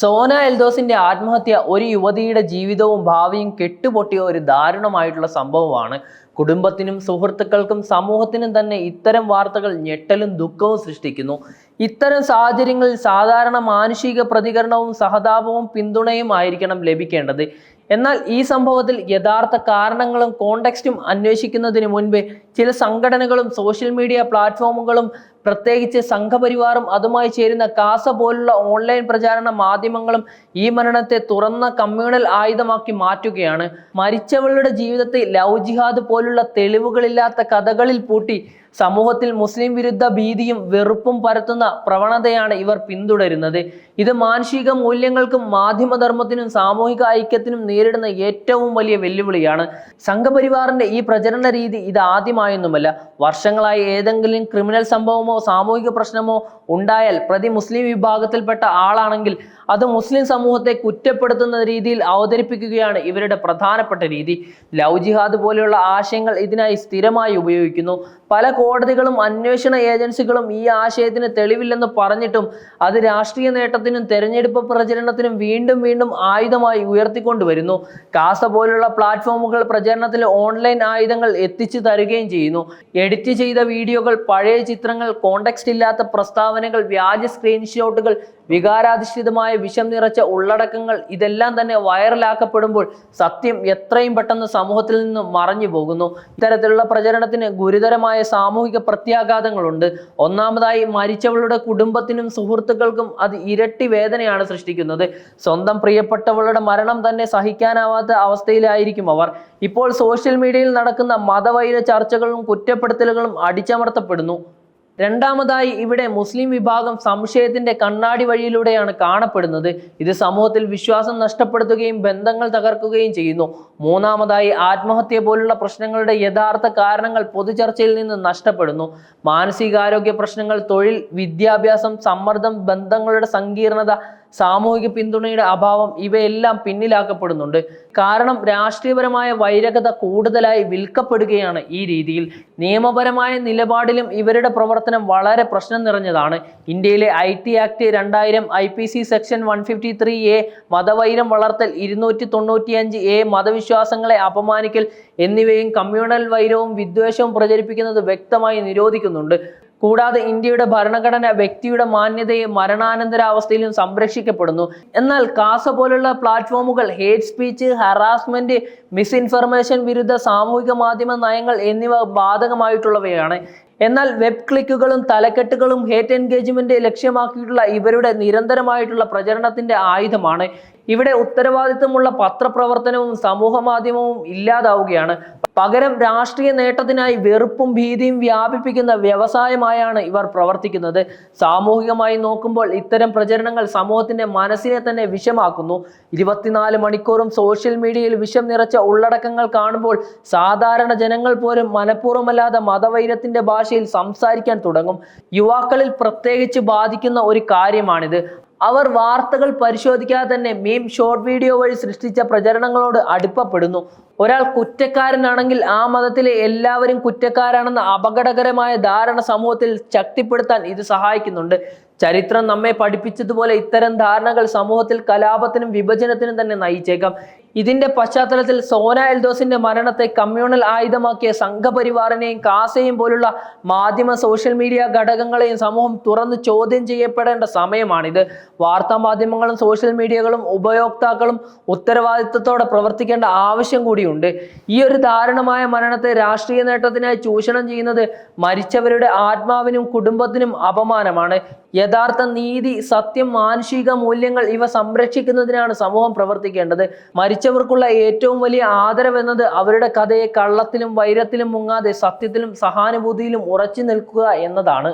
സോന എൽദോസിന്റെ ആത്മഹത്യ ഒരു യുവതിയുടെ ജീവിതവും ഭാവിയും കെട്ടുപൊട്ടിയ ഒരു ദാരുണമായിട്ടുള്ള സംഭവമാണ്. കുടുംബത്തിനും സുഹൃത്തുക്കൾക്കും സമൂഹത്തിനും തന്നെ ഇത്തരം വാർത്തകൾ ഞെട്ടലും ദുഃഖവും സൃഷ്ടിക്കുന്നു. ഇത്തരം സാഹചര്യങ്ങളിൽ സാധാരണ മാനുഷിക പ്രതികരണവും സഹതാപവും പിന്തുണയും ആയിരിക്കണം ലഭിക്കേണ്ടത്. എന്നാൽ ഈ സംഭവത്തിൽ യഥാർത്ഥ കാരണങ്ങളും കോണ്ടെക്സ്റ്റും അന്വേഷിക്കുന്നതിന് മുൻപ് ചില സംഘടനകളും സോഷ്യൽ മീഡിയ പ്ലാറ്റ്ഫോമുകളും പ്രത്യേകിച്ച് സംഘപരിവാറും അതുമായി ചേരുന്ന കാസ പോലുള്ള ഓൺലൈൻ പ്രചാരണ മാധ്യമങ്ങളും ഈ മരണത്തെ തുറന്ന കമ്മ്യൂണൽ ആയുധമാക്കി മാറ്റുകയാണ്. മരിച്ചവളുടെ ജീവിതത്തെ ലവ് ജിഹാദ് പോലുള്ള തെളിവുകളില്ലാത്ത കഥകളിൽ പൂട്ടി സമൂഹത്തിൽ മുസ്ലിം വിരുദ്ധ ഭീതിയും വെറുപ്പും പരത്തുന്ന പ്രവണതയാണ് ഇവർ പിന്തുടരുന്നത്. ഇത് മാനുഷിക മൂല്യങ്ങൾക്കും മാധ്യമധർമ്മത്തിനും സാമൂഹിക ഐക്യത്തിനും നേരിടുന്ന ഏറ്റവും വലിയ വെല്ലുവിളിയാണ്. സംഘപരിവാറിന്റെ ഈ പ്രചരണ രീതി ഇത് ആദ്യമായൊന്നുമല്ല വർഷങ്ങളായി ഏതെങ്കിലും ക്രിമിനൽ സംഭവമോ സാമൂഹിക പ്രശ്നമോ ഉണ്ടായാൽ പ്രതി മുസ്ലിം വിഭാഗത്തിൽപ്പെട്ട ആളാണെങ്കിൽ അത് മുസ്ലിം സമൂഹത്തെ കുറ്റപ്പെടുത്തുന്ന രീതിയിൽ അവതരിപ്പിക്കുകയാണ് ഇവരുടെ പ്രധാനപ്പെട്ട രീതി. ലവ് ജിഹാദ് പോലെയുള്ള ആശയങ്ങൾ ഇതിനായി സ്ഥിരമായി ഉപയോഗിക്കുന്നു. പല കോടതികളും അന്വേഷണ ഏജൻസികളും ഈ ആശയത്തിന് തെളിവില്ലെന്ന് പറഞ്ഞിട്ടും അത് രാഷ്ട്രീയ നേട്ടത്തിനും തെരഞ്ഞെടുപ്പ് പ്രചരണത്തിനും വീണ്ടും വീണ്ടും ആയുധമായി ഉയർത്തിക്കൊണ്ടുവരുന്നു. കാസ പോലുള്ള പ്ലാറ്റ്ഫോമുകൾ പ്രചരണത്തിൽ ഓൺലൈൻ ആയുധങ്ങൾ എത്തിച്ചു തരുകയും ചെയ്യുന്നു. എഡിറ്റ് ചെയ്ത വീഡിയോകൾ പഴയ ചിത്രങ്ങൾ കോണ്ടക്സ്റ്റ് ഇല്ലാത്ത പ്രസ്താവനകൾ വ്യാജ സ്ക്രീൻഷോട്ടുകൾ വികാരാധിഷ്ഠിതമായ വിഷം നിറച്ച ഉള്ളടക്കങ്ങൾ ഇതെല്ലാം തന്നെ വൈറലാക്കപ്പെടുമ്പോൾ സത്യം എത്രയും പെട്ടെന്ന് സമൂഹത്തിൽ നിന്ന് മറഞ്ഞു പോകുന്നു. ഇത്തരത്തിലുള്ള പ്രചരണത്തിന് ഗുരുതരമായ സാമൂഹിക പ്രത്യാഘാതങ്ങളുണ്ട്. ഒന്നാമതായി മരിച്ചവളുടെ കുടുംബത്തിനും സുഹൃത്തുക്കൾക്കും അത് ഇരട്ടി വേദനയാണ് സൃഷ്ടിക്കുന്നത്. സ്വന്തം പ്രിയപ്പെട്ടവളുടെ മരണം തന്നെ സഹിക്കാനാവാത്ത അവസ്ഥയിലായിരിക്കും അവർ. ഇപ്പോൾ സോഷ്യൽ മീഡിയയിൽ നടക്കുന്ന മതവൈര ചർച്ചകളും കുറ്റപ്പെടുത്തലുകളും അടിച്ചമർത്തപ്പെടുന്നു. രണ്ടാമതായി ഇവിടെ മുസ്ലിം വിഭാഗം സംശയത്തിന്റെ കണ്ണാടി വഴിയിലൂടെയാണ് കാണപ്പെടുന്നത്. ഇത് സമൂഹത്തിൽ വിശ്വാസം നഷ്ടപ്പെടുത്തുകയും ബന്ധങ്ങൾ തകർക്കുകയും ചെയ്യുന്നു. മൂന്നാമതായി ആത്മഹത്യ പോലുള്ള പ്രശ്നങ്ങളുടെ യഥാർത്ഥ കാരണങ്ങൾ പൊതുചർച്ചയിൽ നിന്ന് നഷ്ടപ്പെടുന്നു. മാനസികാരോഗ്യ പ്രശ്നങ്ങൾ തൊഴിൽ വിദ്യാഭ്യാസം സമ്മർദ്ദം ബന്ധങ്ങളുടെ സങ്കീർണത സാമൂഹിക പിന്തുണയുടെ അഭാവം ഇവയെല്ലാം പിന്നിലാക്കപ്പെടുന്നുണ്ട്. കാരണം രാഷ്ട്രീയപരമായ വൈരകത കൂടുതലായി വിൽക്കപ്പെടുകയാണ് ഈ രീതിയിൽ. നിയമപരമായ നിലപാടിലും ഇവരുടെ പ്രവർത്തനം വളരെ പ്രശ്നം നിറഞ്ഞതാണ്. ഇന്ത്യയിലെ ഐ ടി ആക്ട് രണ്ടായിരം I P C section one fifty three A മതവൈരം വളർത്തൽ ഇരുന്നൂറ്റി തൊണ്ണൂറ്റിയഞ്ച് എ മതവിശ്വാസങ്ങളെ അപമാനിക്കൽ എന്നിവയും കമ്മ്യൂണൽ വൈരവും വിദ്വേഷവും പ്രചരിപ്പിക്കുന്നത് വ്യക്തമായി നിരോധിക്കുന്നുണ്ട്. കൂടാതെ ഇന്ത്യയുടെ ഭരണഘടന വ്യക്തിയുടെ മാന്യതയെ മരണാനന്തരാവസ്ഥയിലും സംരക്ഷിക്കപ്പെടുന്നു. എന്നാൽ കാസ പോലുള്ള പ്ലാറ്റ്ഫോമുകൾ ഹേറ്റ് സ്പീച്ച് ഹറാസ്മെന്റ് മിസ്ഇൻഫർമേഷൻ വിരുദ്ധ സാമൂഹിക മാധ്യമ നയങ്ങൾ എന്നിവ ബാധകമായിട്ടുള്ളവയാണ്. എന്നാൽ വെബ് ക്ലിക്കുകളും തലക്കെട്ടുകളും ഹേറ്റ് എൻഗേജ്മെന്റ് ലക്ഷ്യമാക്കിയിട്ടുള്ള ഇവരുടെ നിരന്തരമായിട്ടുള്ള പ്രചരണത്തിന്റെ ആയുധമാണ്. ഇവിടെ ഉത്തരവാദിത്തമുള്ള പത്രപ്രവർത്തനവും സമൂഹ മാധ്യമവും ഇല്ലാതാവുകയാണ്. പകരം രാഷ്ട്രീയ നേട്ടത്തിനായി വെറുപ്പും ഭീതിയും വ്യാപിപ്പിക്കുന്ന വ്യവസായമായാണ് ഇവർ പ്രവർത്തിക്കുന്നത്. സാമൂഹികമായി നോക്കുമ്പോൾ ഇത്തരം പ്രചരണങ്ങൾ സമൂഹത്തിന്റെ മനസ്സിനെ തന്നെ വിഷമാക്കുന്നു. ഇരുപത്തിനാല് മണിക്കൂറും സോഷ്യൽ മീഡിയയിൽ വിഷം നിറച്ച ഉള്ളടക്കങ്ങൾ കാണുമ്പോൾ സാധാരണ ജനങ്ങൾ പോലും മനഃപൂർവമല്ലാതെ മതവൈരത്തിന്റെ ഭാഷയിൽ സംസാരിക്കാൻ തുടങ്ങും. യുവാക്കളിൽ പ്രത്യേകിച്ച് ബാധിക്കുന്ന ഒരു കാര്യമാണിത്. അവർ വാർത്തകൾ പരിശോധിക്കാതെ തന്നെ മീം ഷോർട്ട് വീഡിയോ വഴി സൃഷ്ടിച്ച പ്രചരണങ്ങളോട് അടുപ്പപ്പെടുന്നു. ഒരാൾ കുറ്റക്കാരനാണെങ്കിൽ ആ മതത്തിലെ എല്ലാവരും കുറ്റക്കാരാണെന്ന അപകടകരമായ ധാരണ സമൂഹത്തിൽ ശക്തിപ്പെടുത്താൻ ഇത് സഹായിക്കുന്നുണ്ട്. ചരിത്രം നമ്മെ പഠിപ്പിച്ചതുപോലെ ഇത്തരം ധാരണകൾ സമൂഹത്തിൽ കലാപത്തിനും വിഭജനത്തിനും തന്നെ നയിച്ചേക്കാം. ഇതിന്റെ പശ്ചാത്തലത്തിൽ സോന എൽദോസിന്റെ മരണത്തെ കമ്മ്യൂണൽ ആയുധമാക്കിയ സംഘപരിവാറിനെയും കാസയും പോലുള്ള മാധ്യമ സോഷ്യൽ മീഡിയ ഘടകങ്ങളെയും സമൂഹം തുറന്ന് ചോദ്യം ചെയ്യപ്പെടേണ്ട സമയമാണിത്. വാർത്താ മാധ്യമങ്ങളും സോഷ്യൽ മീഡിയകളും ഉപയോക്താക്കളും ഉത്തരവാദിത്വത്തോടെ പ്രവർത്തിക്കേണ്ട ആവശ്യം കൂടിയുണ്ട്. ഈ ഒരു ദാരുണമായ മരണത്തെ രാഷ്ട്രീയ നേട്ടത്തിനായി ചൂഷണം ചെയ്യുന്നത് മരിച്ചവരുടെ ആത്മാവിനും കുടുംബത്തിനും അപമാനമാണ്. യഥാർത്ഥ നീതി സത്യം മാനുഷിക മൂല്യങ്ങൾ ഇവ സംരക്ഷിക്കുന്നതിനാണ് സമൂഹം പ്രവർത്തിക്കേണ്ടത്. മരിച്ചവർക്കുള്ള ഏറ്റവും വലിയ ആദരവെന്നത് അവരുടെ കഥയെ കള്ളത്തിലും വൈരത്തിലും മുങ്ങാതെ സത്യത്തിലും സഹാനുഭൂതിയിലും ഉറച്ചു നിൽക്കുക എന്നതാണ്.